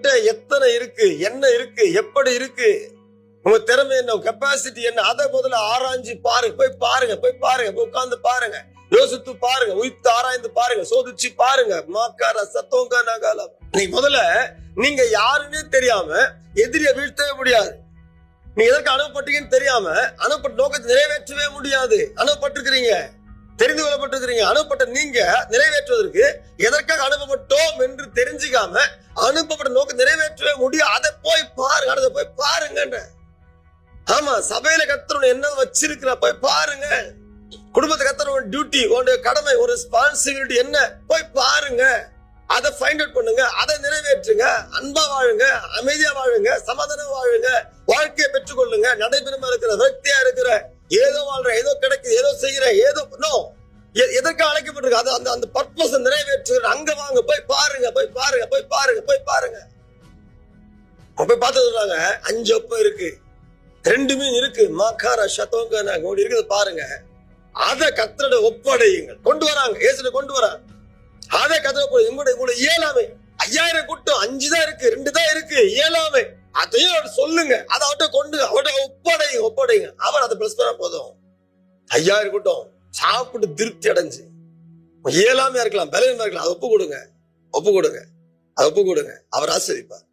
உங்ககிட்ட எத்தனை இருக்கு? என்ன இருக்கு? எப்படி இருக்கு? உங்க திறமை என்ன? கெப்பாசிட்டி என்ன? அதை முதல்ல ஆராய்ஞ்சு பாருங்க போய் பாருங்க போய் பாருங்க போய் உட்காந்து பாருங்க. யோசித்து பாருங்க உயிர்த்து ஆராய்ந்து பாருங்க சோதிச்சு பாருங்க. மாக்கார சத்தோங்க நாகாலம் நீ முதல்ல நீங்க யாருன்னே தெரியாம எதிரியை வீழ்த்தவே முடியாது. நீ எதற்கு அனுப்பப்பட்டீங்கன்னு தெரியாம அனுப்பப்பட்ட நோக்கத்தை நிறைவேற்றவே முடியாது. அனுப்பப்பட்டிருக்கிறீங்க. தெரிந்து கொள்ளப்பட்டிருக்கிறீங்க. அனுப்பப்பட்ட நீங்க நிறைவேற்றுவதற்கு எதற்காக அனுப்பப்பட்டோம் என்று தெரிஞ்சுக்காம அனுப்பப்பட்ட நோக்கம் நிறைவேற்றவே முடியும். அதை போய் பாருங்க அதை போய் பாருங்க ஆமா சபையில கத்தரணும் என்ன வச்சிருக்கிற போய் பாருங்க. குடும்பத்தை கத்தர டியூட்டி உன்னுடைய கடமை ஒரு ரெஸ்பான்சிபிலிட்டி என்ன? போய் பாருங்க. அதை ஃபைண்ட் அவுட் பண்ணுங்க அதை நிறைவேற்றுங்க. அன்பா வாழுங்க அமைதியா வாழுங்க சமாதானம் வாழுங்க வாழ்க்கையை பெற்றுக்கொள்ளுங்க. நடைபெறுமா இருக்கிற விரக்தியா இருக்கிற ஏதோ வாழ்ற ஏதோ கிடைக்குது ஏதோ செய்யற ஏதோ நோ எதற்கு அழைக்கப்பட்டிருக்கு? அது அந்த அந்த பர்பஸ் நிறைவேற்று அங்க வாங்க போய் பாருங்க போய் பாருங்க போய் பாருங்க போய் பாருங்க. போய் பார்த்து சொல்றாங்க அஞ்சு ஒப்பம் இருக்கு. ரெண்டு மீன் இருக்கு. மாக்கார சத்தோங்க நாங்க இருக்குது பாருங்க. அதை கத்தரோட ஒப்படையுங்கள். கொண்டு வராங்க. ஏசுல கொண்டு வராங்க. அதை கத்தட போய் உங்களுடைய உங்களுடைய இயலாமை. ஐயாயிரம் கூட்டம். அஞ்சு தான் இருக்கு. ரெண்டு தான் இருக்கு. இயலாமை. அதையும் அவர் சொல்லுங்க. அதை அவட்ட கொண்டு அவட்ட ஒப்படைங்க ஒப்படைங்க அவர் அதை பிளஸ் பண்ண போதும். ஐயாயிரம் கூட்டம். சாப்பிட்டு திருப்தி அடைஞ்சு. இயலாமையா இருக்கலாம் பலவீனமா இருக்கலாம் அதை ஒப்பு கொடுங்க ஒப்பு கொடுங்க அதை ஒப்பு கொடுங்க அவர் ஆசிரிப்பார்